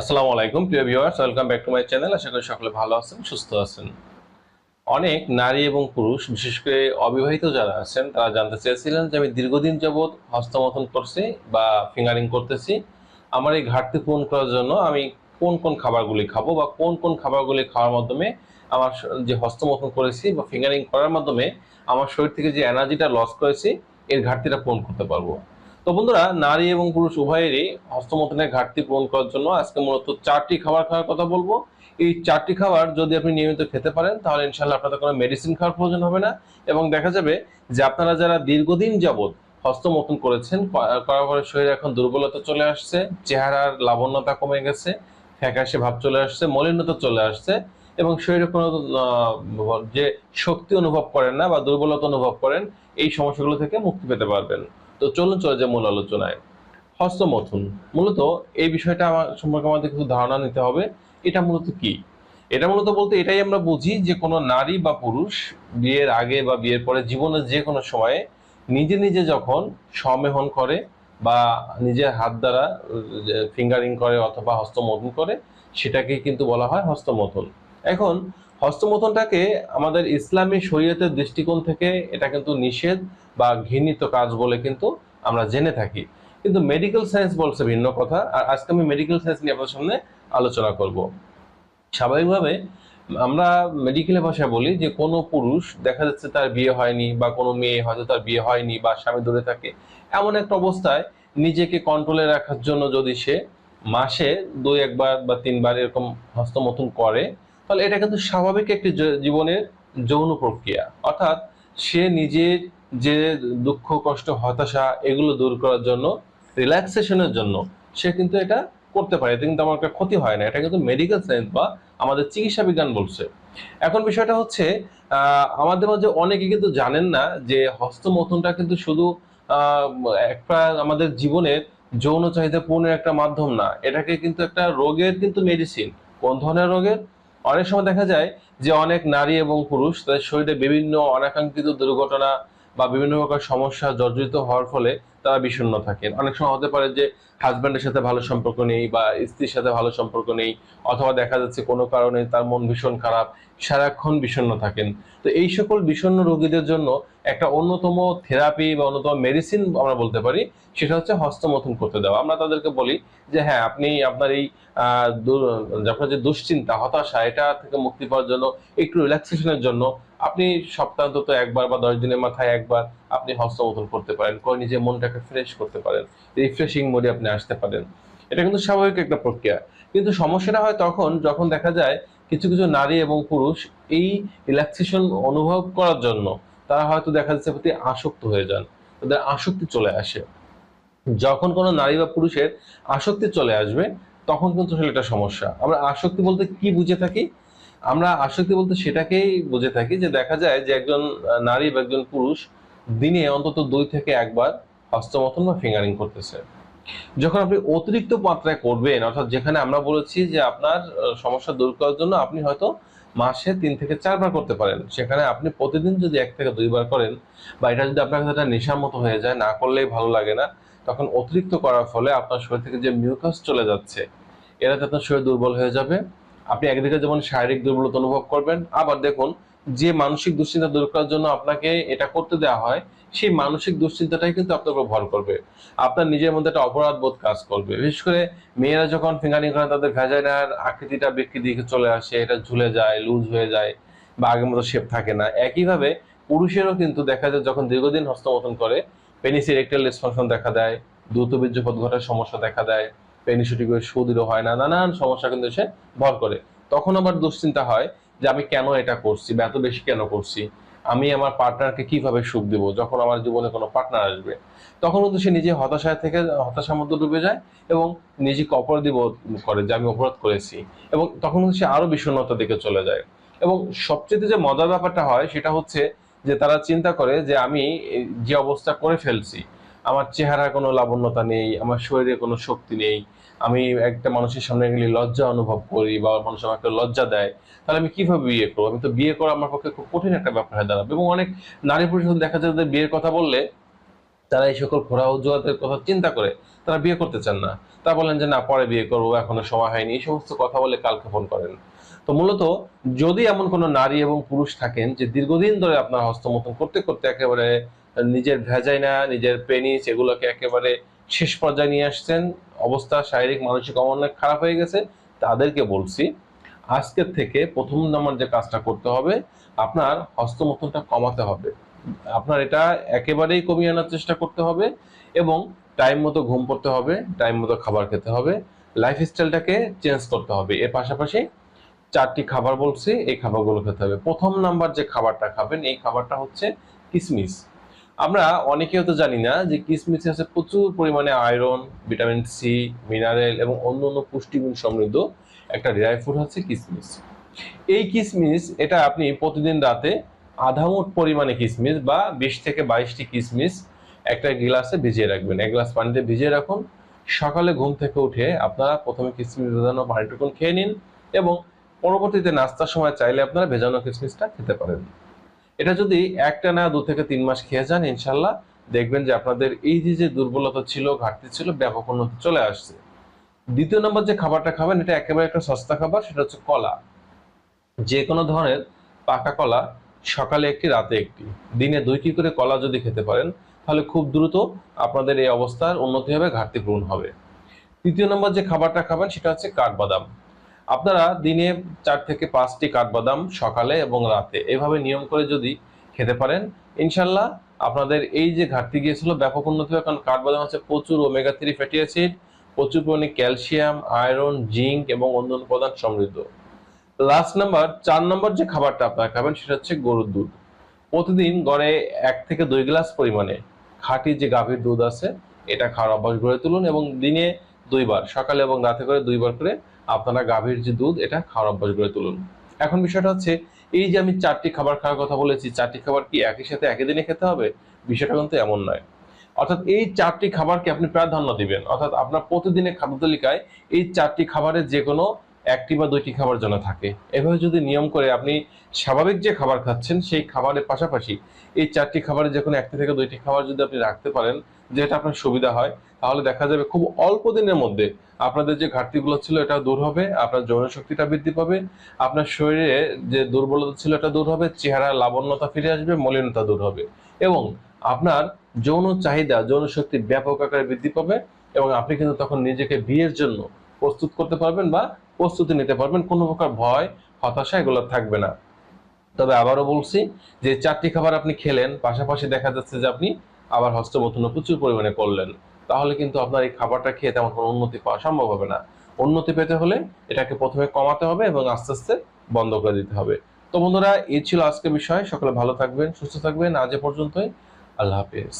আসসালামু আলাইকুম, প্রিয় viewers welcome back to my channel আশা করি সকলে ভালো আছেন, সুস্থ আছেন। অনেক নারী এবং পুরুষ, বিশেষ করে অবিবাহিত যারা আছেন, তারা জানতে চেয়েছিলেন যে আমি দীর্ঘদিন যাবৎ হস্তমথন করছি বা ফিঙ্গারিং করতেছি। আমার এই ঘাটতি পূরণ করার জন্য আমি কোন কোন খাবারগুলি খাব বা কোন কোন খাবারগুলি খাওয়ার মাধ্যমে আমার যে হস্তমথন করেছি বা ফিঙ্গারিং করার মাধ্যমে আমার শরীর থেকে যে এনার্জিটা লস করেছি, এর ঘাটতিটা পূরণ করতে পারব। তো বন্ধুরা, নারী এবং পুরুষ উভয়েরই হস্তমথনের ঘাটতি পূরণ করার জন্য আজকে মূলত চারটি খাবার খাওয়ার কথা বলব। এই চারটি খাবার যদি আপনি নিয়মিত খেতে পারেন, তাহলে ইনশাল্লাহ আপনাদের কোনো মেডিসিন খাওয়ার প্রয়োজন হবে না। এবং দেখা যাবে যে আপনারা যারা দীর্ঘদিন যাবৎ হস্তমথন করেছেন করার পরে শরীরে এখন দুর্বলতা চলে আসছে, চেহারার লাবণ্যতা কমে গেছে, ফ্যাকাশে ভাব চলে আসছে, মলিনতা চলে আসছে এবং শরীরে কোনো যে শক্তি অনুভব করেন না বা দুর্বলতা অনুভব করেন, এই সমস্যাগুলো থেকে মুক্তি পেতে পারবেন। তো চলুন চলে যে মূল আলোচনায়। হস্তমথন, মূলত এই বিষয়টা আমার সম্পর্কে আমাদের কিছু ধারণা নিতে হবে। এটা মূলত কি? এটা মূলত বলতে এটাই আমরা বুঝি যে কোনো নারী বা পুরুষ বিয়ের আগে বা বিয়ের পরে জীবনের যে কোনো সময়ে নিজে নিজে যখন সমেহন করে বা নিজের হাত দ্বারা ফিঙ্গারিং করে অথবা হস্তমথন করে সেটাকে কিন্তু বলা হয় হস্তমথন। এখন হস্তমথনটাকে আমাদের ইসলামী শরীয়তের দৃষ্টিকোণ থেকে এটা কিন্তু নিষেধ বা ঘৃণিত কাজ বলে কিন্তু আমরা জেনে থাকি। কিন্তু মেডিকেল সায়েন্স বলছে ভিন্ন কথা, আর আজকে আমি মেডিকেল সায়েন্স নিয়ে আপনার সামনে আলোচনা করব। স্বাভাবিকভাবে আমরা মেডিকেলের ভাষায় বলি যে কোনো পুরুষ, দেখা যাচ্ছে তার বিয়ে হয়নি বা কোনো মেয়ে হয়তো তার বিয়ে হয়নি বা স্বামী দূরে থাকে, এমন একটা অবস্থায় নিজেকে কন্ট্রোলে রাখার জন্য যদি সে মাসে দুই একবার বা তিনবার এরকম হস্তমথন করে তাহলে এটা কিন্তু স্বাভাবিক একটি জীবনের যৌন প্রক্রিয়া। অর্থাৎ সে নিজের যে দুঃখ, কষ্ট, হতাশা এগুলো দূর করার জন্য রিল্যাক্সেশনের জন্য সে কিন্তু এটা করতে পারে। এতে কিন্তু আমার ক্ষতি হয় না। এটা কিন্তু মেডিকেল সায়েন্স বা আমাদের চিকিৎসা বিজ্ঞান বলছে। এখন বিষয়টা হচ্ছে আমাদের মাঝে অনেকে কিন্তু জানেন না যে হস্তমথনটা কিন্তু শুধু একটা আমাদের জীবনের যৌন চাহিদা পূরণের একটা মাধ্যম না। এটাকে কিন্তু একটা রোগের কিন্তু মেডিসিন কোন ধরনের রোগের? অনেক সময় দেখা যায় যে অনেক নারী এবং পুরুষ তাদের শরীরে বিভিন্ন অনাকাঙ্ক্ষিত দুর্ঘটনা বা বিভিন্ন প্রকার সমস্যা জর্জরিত হওয়ার ফলে তারা বিষণ্ণ থাকেন। অনেক সময় হতে পারে যে হাজব্যান্ডের সাথে ভালো সম্পর্ক নেই বা স্ত্রীর সাথে ভালো সম্পর্ক নেই অথবা দেখা যাচ্ছে কোনো কারণে তার মন ভীষণ খারাপ, সারাক্ষণ বিষণ্ণ থাকেন। তো এই সকল বিষণ্ণ রোগীদের জন্য একটা অন্যতম থেরাপি বা অন্যতম মেডিসিন আমরা বলতে পারি, সেটা হচ্ছে হস্তমথন করতে দেওয়া। আমরা তাদেরকে বলি যে হ্যাঁ আপনি আপনার এই আপনার যে দুশ্চিন্তা, হতাশা, এটা থেকে মুক্তি পাওয়ার জন্য, একটু রিল্যাক্সেশনের জন্য আপনি সপ্তাহ অন্তত একবার বা দশ দিনের মাথায় একবার আপনি হস্তমথন করতে পারেন, করে নিজের মনটাকে ফ্রেশ করতে পারেন রিফ্রেশিং মোডে আপনি আসতে পারেন। এটা কিন্তু স্বাভাবিক একটা প্রক্রিয়া। কিন্তু সমস্যাটা হয় তখন যখন দেখা যায় কিছু কিছু নারী এবং পুরুষ এই রিল্যাক্সেশন অনুভব করার জন্য তারা হয়তো দেখা যাচ্ছে প্রতি আসক্ত হয়ে যান, তাদের আসক্তি চলে আসে। যখন কোনো নারী বা পুরুষের আসক্তি চলে আসবে, তখন কিন্তু আসলে এটা সমস্যা। আমরা আসক্তি বলতে কি বুঝে থাকি? আমরা আসক্তি বলতে সেটাকেই বুঝে থাকি যে দেখা যায় যে একজন নারী বা একজন পুরুষ দিনে অন্তত দুই থেকে একবার হস্তমথন বা ফিঙ্গারিং করতেছে। যখন আপনি অতিরিক্ত মাত্রায় করবেন, অর্থাৎ যেখানে আমরা বলেছি যে আপনার সমস্যা দূর করার জন্য আপনি হয়তো মাসে তিন থেকে চারবার করতে পারেন। সেখানে আপনি প্রতিদিন যদি এক থেকে দুইবার করেন বা এটা যদি আপনার কাছে একটা নেশার মতো হয়ে যায়, না করলেই ভালো লাগে না, তখন অতিরিক্ত করার ফলে আপনার শরীর থেকে যে মিউকাস চলে যাচ্ছে এরাতে আপনার শরীর দুর্বল হয়ে যাবে। আপনি একদিকে যেমন শারীরিক দুর্বলতা অনুভব করবেন, আবার দেখুন যে মানসিক দুশ্চিন্তা দূর করার জন্য আপনাকে এটা করতে দেওয়া হয়, সেই মানসিক দুশ্চিন্তাটাই কিন্তু আপনার উপর ভর করবে। আপনার নিজের মধ্যে একটা অপরাধ বোধ কাজ করবে। বিশেষ করে মেয়েরা যখন ফিঙ্গারিং করে, তাদের ভ্যাজাইনার আকৃতিটা বিকৃতি দিকে চলে আসে, এটা ঝুলে যায়, লুজ হয়ে যায় বা আগের মতো শেপ থাকে না। একইভাবে পুরুষেরও কিন্তু দেখা যায় যখন দীর্ঘদিন হস্তমথন করে পেনিস ইরেকটাইল ডিসফাংশন দেখা দেয়, দ্রুত বীর্যপথ ঘটার সমস্যা দেখা দেয় পেনিসুটি করে সুদৃঢ় হয় না, নানান সমস্যা কিন্তু সে ভর করে। তখন আবার দুশ্চিন্তা হয় যে আমি কেন এটা করছি বা এত বেশি কেন করছি? আমি আমার পার্টনারকে কীভাবে সুখ দিব? যখন আমার জীবনে কোনো পার্টনার আসবে, তখন কিন্তু সে নিজে হতাশায় থেকে, হতাশার মধ্যে ডুবে যায় এবং নিজেকে অপরাধী বোধ করে যে আমি অপরাধ করেছি এবং তখন সে আরও বিষণ্ণতার দিকে চলে যায়। এবং সবচেয়ে যে মজার ব্যাপারটা হয়, সেটা হচ্ছে যে তারা চিন্তা করে যে আমি যে অবস্থা করে ফেলছি, আমার চেহারার কোনো লাবণ্যতা নেই, আমার শরীরে কোনো শক্তি নেই আমি একটা মানুষের সামনে গেলে লজ্জা অনুভব করি, বা মানুষ আমাকে লজ্জা দেয়, তাহলে আমি কীভাবে বিয়ে করব? আমি তো বিয়ে করা আমার পক্ষে খুব কঠিন একটা ব্যাপার হয়ে দাঁড়াবে। এবং অনেক নারী পুরুষ দেখা যায় যে বিয়ের কথা বললে, তারা এই সকল খোরা অজুহাতের কথা চিন্তা করে, তারা বিয়ে করতে চান না। তা বলেন যে, না, পরে বিয়ে করব, এখনও সময় হয়নি। এই সমস্ত কথা বলে কালকে ফোন করেন। তো মূলত যদি এমন কোনো নারী এবং পুরুষ থাকেন যে দীর্ঘদিন ধরে আপনার হস্তমতন করতে করতে একেবারে নিজের ভেজাইনা নিজের পেনিস এগুলোকে একেবারে শেষ পর্যায়ে নিয়ে আসছেন। অবস্থা, শারীরিক, মানসিক অনেক খারাপ হয়ে গেছে, তাদেরকে বলছি, আজকের থেকে প্রথম নাম্বার যে কাজটা করতে হবে, আপনার হস্তমতনটা কমাতে হবে। আপনার এটা একেবারেই কমিয়ে আনার চেষ্টা করতে হবে এবং টাইম মতো ঘুম পড়তে হবে, টাইম মতো খাবার খেতে হবে, লাইফস্টাইলটাকে চেঞ্জ করতে হবে। এর পাশাপাশি চারটি খাবার বলছি, এই খাবারগুলো খেতে হবে। প্রথম নাম্বার যে খাবারটা খাবেন, এই খাবারটা হচ্ছে কিসমিস। আমরা অনেকেই তো জানি না যে কিসমিসে আছে প্রচুর পরিমাণে আয়রন, ভিটামিন সি মিনারেল এবং অন্য অন্য পুষ্টিগুণ সমৃদ্ধ একটা ড্রাই ফ্রুট হচ্ছে কিসমিস। এই কিসমিস, এটা আপনি প্রতিদিন রাতে আধা আধামুট পরিমাণে কিসমিস বা বিশ থেকে বাইশটি কিসমিস একটা গ্লাসে ভিজিয়ে রাখবেন। এক গ্লাস পানিতে ভিজিয়ে রাখুন। সকালে ঘুম থেকে উঠে আপনারা প্রথমে কিসমিস ভেজানো পানিটুকুন খেয়ে নিন এবং পরবর্তীতে নাস্তার সময় চাইলে আপনারা ভেজানো কিসমিসটা খেতে পারেন। এটা যদি একটা না দু থেকে তিন মাস খেয়ে যান, ইনশাল্লাহ দেখবেন যে আপনাদের এই যে যে দুর্বলতা ছিল, ঘাটতি ছিল, ব্যাপক উন্নতি চলে আসছে। দ্বিতীয় নম্বর যে খাবারটা খাবেন, এটা একেবারে একটা সস্তা খাবার, সেটা হচ্ছে কলা। যে কোনো ধরনের পাকা কলা, সকালে একটি, রাতে একটি। দিনে দুইটি করে কলা যদি খেতে পারেন, তাহলে খুব দ্রুত আপনাদের এই অবস্থার উন্নতি হবে, ঘাটতি পূরণ হবে। তৃতীয় নম্বর যে খাবারটা খাবেন, সেটা হচ্ছে কাঠবাদাম। আপনারা দিনে চার থেকে পাঁচটি কাঠবাদাম সকালে এবং রাতে এভাবে নিয়ম করে যদি খেতে পারেন, ইনশাল্লাহ আপনাদের এই যে ঘাটতি গিয়েছিল ব্যাপক উন্নতি হবে, কারণ কাঠবাদাম হচ্ছে প্রচুর ওমেগা থ্রি ফ্যাটি অ্যাসিড প্রচুর পরিমাণে ক্যালসিয়াম আয়রন জিঙ্ক এবং অন্যান্য উপাদান সমৃদ্ধ। লাস্ট নাম্বার চার নম্বর যে খাবারটা আপনারা খাবেন সেটা হচ্ছে গরুর দুধ। প্রতিদিন গড়ে এক থেকে দুই গ্লাস পরিমাণে খাঁটি যে গাভীর দুধ আছে, এটা খাওয়ার অভ্যাস গড়ে তুলুন এবং দিনে দুইবার, সকালে এবং রাতে করে দুইবার করে আপনারা গাভীর যে দুধ, এটা খাওয়ার অভ্যাস গড়ে তুলুন। এখন বিষয়টা হচ্ছে, এই যে আমি চারটি খাবার খাওয়ার কথা বলেছি, চারটি খাবার কি একই সাথে একই দিনে খেতে হবে? বিষয়টা কিন্তু এমন নয়। অর্থাৎ এই চারটি খাবারকে আপনি প্রাধান্য দিবেন? অর্থাৎ আপনার প্রতিদিনের খাদ্য তালিকায় এই চারটি খাবারের যে কোনো একটি বা দুইটি খাবার যেন থাকে। এভাবে যদি নিয়ম করে আপনি স্বাভাবিক যে খাবার খাচ্ছেন, সেই খাবারের পাশাপাশি এই চারটি খাবারের যে কোনো একটি থেকে দুইটি খাবার যদি আপনি রাখতে পারেন, যেটা আপনার সুবিধা হয়, তাহলে দেখা যাবে খুব অল্প দিনের মধ্যে আপনাদের যে ঘাটতিগুলো ছিল এটা দূর হবে, আপনার যৌন শক্তিটা বৃদ্ধি পাবে, আপনার শরীরে যে দুর্বলতা ছিল এটা দূর হবে চেহারা লাবণ্যতা ফিরে আসবে, মলিনতা দূর হবে এবং আপনার যৌন চাহিদা, যৌন শক্তি ব্যাপক আকারে বৃদ্ধি পাবে এবং আপনি কিন্তু তখন নিজেকে বিয়ের জন্য প্রস্তুত করতে পারবেন বা প্রস্তুতি নিতে পারবেন, কোনো প্রকার ভয়, হতাশা এগুলো থাকবে না। তবে আবারও বলছি যে চারটি খাবার আপনি খেলেন, পাশাপাশি দেখা যাচ্ছে যে আপনি আবার হস্তমথন প্রচুর পরিমাণে করলেন। তাহলে কিন্তু আপনার এই খাবারটা খেয়ে তেমন কোনো উন্নতি পাওয়া সম্ভব হবে না। উন্নতি পেতে হলে এটাকে প্রথমে কমাতে হবে এবং আস্তে আস্তে বন্ধ করে দিতে হবে। তো বন্ধুরা, এই ছিল আজকের বিষয়। সকলে ভালো থাকবেন, সুস্থ থাকবেন। আজ এ পর্যন্তই। আল্লাহ হাফিজ।